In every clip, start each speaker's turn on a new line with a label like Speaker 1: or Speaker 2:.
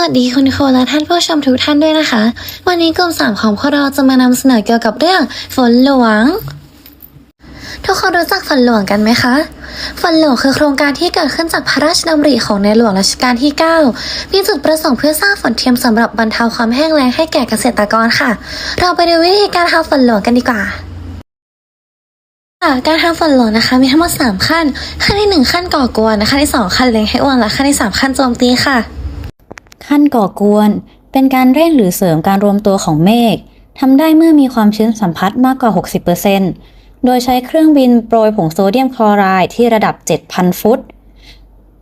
Speaker 1: วัสดีคุณครูและท่านผู้ชมทุกท่านด้วยนะคะ วันนี้กลุ่มสามของพวกเราจะมานำเสนอเกี่ยวกับเรื่องฝนหลวง ทุกคนรู้จักฝนหลวงกันไหมคะฝนหลวงคือโครงการที่เกิดขึ้นจากพระราชดำริของในหลวงรัชกาลที่ 9 มีจุดประสงค์เพื่อสร้างฝนเทียมสำหรับบรรเทาความแห้งแล้งให้แก่เกษตรกรค่ะ เราไปดูวิธีการทำฝนหลวงกันดีกว่าการทำฝนหลวงนะคะมีทั้งหมด3ขั้น ขั้นที่ 1 ขั้นก่อกวนขั้นที่ 2 ขั้นเล็งให้อ้วนและขั้นที่ 3 ขั้นโจมตีค่ะ
Speaker 2: ขั้นก่อกวน เป็นการเร่งหรือเสริมการรวมตัวของเมฆทำได้เมื่อมีความชื้นสัมผัสมากกว่า 60%โดยใช้เครื่องบินโปรยผงโซเดียมคลอไรด์ที่ระดับ 7,000 ฟุต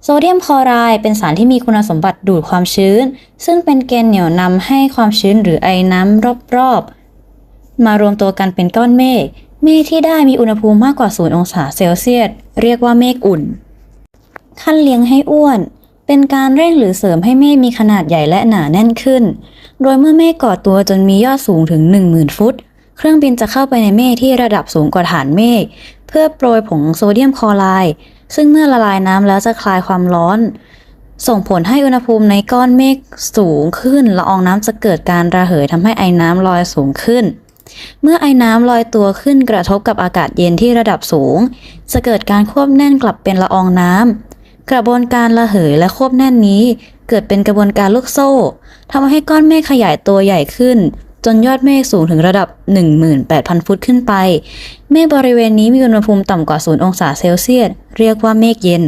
Speaker 2: โซเดียมคลอไรด์เป็นสารที่มีคุณสมบัติดูดความชื้น ซึ่งเป็นเกณฑ์เหนี่ยวนำให้ความชื้นหรือไอน้ำรอบๆ มารวมตัวกันเป็นก้อนเมฆ เมฆที่ได้มีอุณหภูมิมากกว่า 0 องศาเซลเซียส เรียกว่าเมฆอุ่น ขั้นเลี้ยงให้อ้วน เป็นการเร่งหรือเสริมให้เมฆมีขนาดใหญ่และหนาแน่นขึ้น โดยเมื่อเมฆก่อตัวจนมียอดสูงถึง 10,000 ฟุต เครื่องบินจะเข้าไปในเมฆที่ระดับสูงกว่าฐานเมฆเพื่อโปรยผงโซเดียมคลอไรด์ซึ่งเมื่อละลายน้ำแล้วจะคลายความร้อน ส่งผลให้อุณหภูมิในก้อนเมฆสูงขึ้นละอองน้ำจะเกิดการระเหยทำให้ไอน้ำลอยสูงขึ้น เมื่อไอ้น้ำลอยตัวขึ้นกระทบกับอากาศเย็นที่ระดับสูง จะเกิดการควบแน่นกลับเป็นละอองน้ำ กระบวนการระเหยและควบแน่นนี้ เกิดเป็นกระบวนการลูกโซ่ทำให้ก้อนเมฆขยายตัวใหญ่ขึ้น จนยอดเมฆสูงถึงระดับ 18,000 ฟุตขึ้นไป เมฆบริเวณนี้มีอุณหภูมิต่ำกว่า 0 องศาเซลเซียส เรียกว่าเมฆเย็น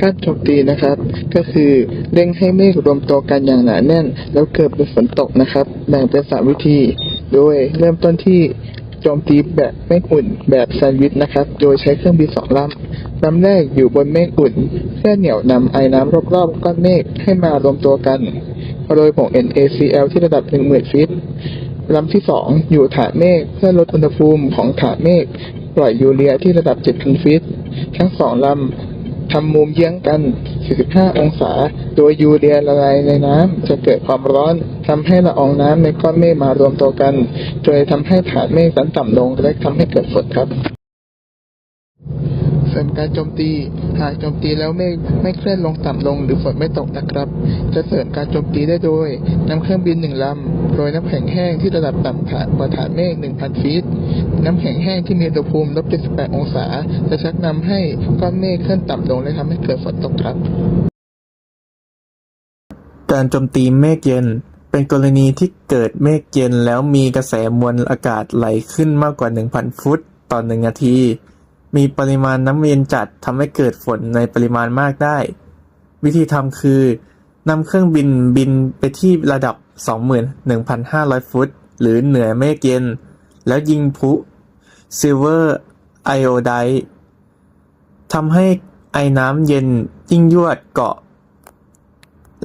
Speaker 3: การโจมตีนะครับ ก็คือเร่งให้เมฆรวมตัวกันอย่างหนาแน่น แล้วเกิดเป็นฝนตกนะครับ แบ่งเป็นสามวิธี โดยเริ่มต้นที่โจมตีแบบเมฆอุ่นแบบแซนด์วิชนะครับ โดยใช้เครื่องบินสองลำ ลำแรกอยู่บนเมฆอุ่นเพื่อเหนี่ยวนำไอ้น้ำรอบๆก้อนเมฆให้มารวมตัวกันโดยผง NaCl ที่ระดับ 10,000 ฟิตลำที่สองอยู่ฐานเมฆเพื่อลดอุณหภูมิของฐานเมฆปล่อยยูเรียที่ระดับ 7,000 ฟิต ทั้งสองลำทำมุมเยื้องกัน 45 องศา โดยยูเรียละลายในน้ำจะเกิดความร้อนทำให้ละอองน้ำในก้อนเมฆมารวมตัวกันโดยทำให้ฐานเมฆนั้นต่ำลงและทำให้เกิดฝนครับ ส่วนการโจมตี หากโจมตีแล้วเมฆไม่เคลื่อนลงต่ำลงหรือฝนไม่ตกนะครับ จะเสริมการโจมตีได้โดยนำเครื่องบินหนึ่งลำโรยน้ำแข็งแห้งที่ระดับต่ำฐานกว่าฐานเมฆ1,000 ฟีต น้ำแข็งแห้งที่มีอุณหภูมิลบ78องศา จะชักนำให้ก้อนเมฆเคลื่อนต่ำลงและทำให้เกิดฝนตกครับ
Speaker 4: การโจมตีเมฆเย็นเป็นกรณีที่เกิดเมฆเย็นแล้วมีกระแสมวลอากาศไหลขึ้นมากกว่า 1,000 ฟุต ต่อหนึ่งนาที มีปริมาณน้ำเย็นจัดทำให้เกิดฝนในปริมาณมากได้ วิธีทำคือนำเครื่องบินบินไปที่ระดับ 21,500 ฟุต หรือเหนือเมฆเย็น แล้วยิงพุซิลเวอร์ไอโอไดทำให้ไอน้ำเย็นยิ่งยวดเกาะ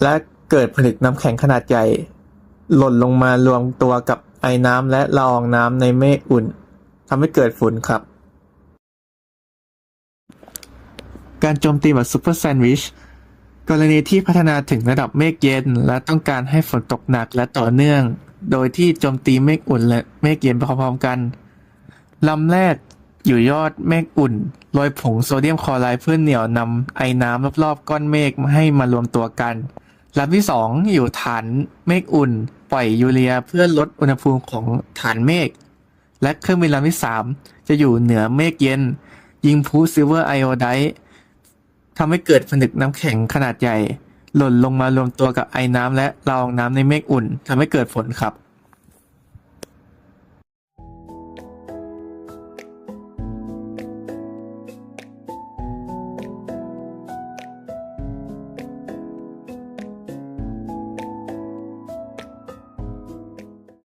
Speaker 4: และเกิดผลึกน้ำแข็งขนาดใหญ่ หล่นลงมารวมตัวกับไอน้ำและละอองน้ำในเมฆอุ่นทำให้เกิดฝุ่นครับ การโจมตีแบบซูเปอร์แซนด์วิชกรณีที่พัฒนาถึงระดับเมฆเย็น และต้องการให้ฝนตกหนักและต่อเนื่อง โดยที่โจมตีเมฆอุ่นและเมฆเย็นไปพร้อมๆกันลำแรกอยู่ยอดเมฆอุ่นโรยผงโซเดียมคลอไรด์เพื่อเหนี่ยวนำไอน้ำรอบๆ ก้อนเมฆมาให้มารวมตัวกันลำที่สองอยู่ฐานเมฆอุ่น ปล่อยยูเรียเพื่อลดอุณหภูมิของฐานเมฆและเครื่องบินลำที่สามจะอยู่เหนือเมฆเย็น ยิงพลุซิลเวอร์ไอโอได ทำให้เกิดผนึกน้ำแข็งขนาดใหญ่ หล่นลงมารวมตัวกับไอน้ำและละอองน้ำในเมฆอุ่นทำให้เกิดฝนครับ